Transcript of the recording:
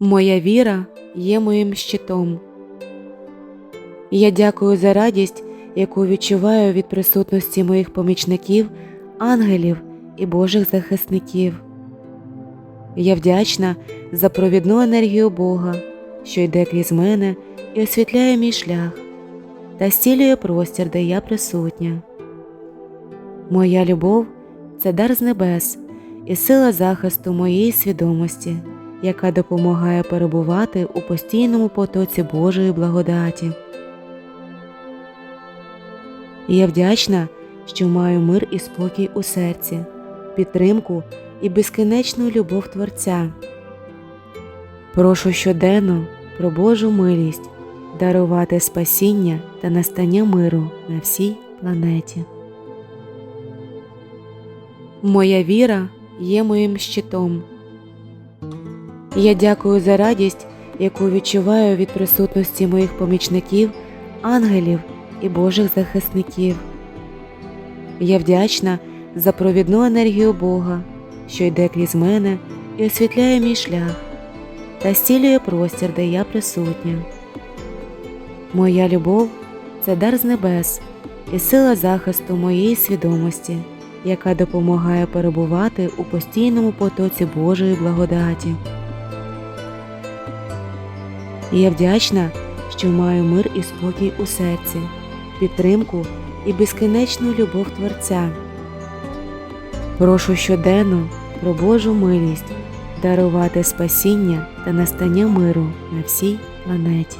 Моя віра є моїм щитом. Я дякую за радість, яку відчуваю від присутності моїх помічників, ангелів і Божих захисників. Я вдячна за провідну енергію Бога, що йде крізь мене і освітляє мій шлях та зцілює простір, де я присутня. Моя любов це дар з небес і сила захисту моєї свідомості, яка допомагає перебувати у постійному потоці Божої благодаті. Я вдячна, що маю мир і спокій у серці, підтримку і безкінечну любов Творця. Прошу щоденно про Божу милість дарувати спасіння та настання миру на всій планеті. Моя віра є моїм щитом. Я дякую за радість, яку відчуваю від присутності моїх помічників, ангелів і Божих захисників. Я вдячна за провідну енергію Бога, що йде крізь мене і освітляє мій шлях та зцілює простір, де я присутня. Моя любов це дар з небес і сила захисту моєї свідомості, яка допомагає перебувати у постійному потоці Божої благодаті. Я вдячна, що маю мир і спокій у серці, підтримку і безкінечну любов Творця. Прошу щоденно про Божу милість дарувати спасіння та настання миру на всій планеті.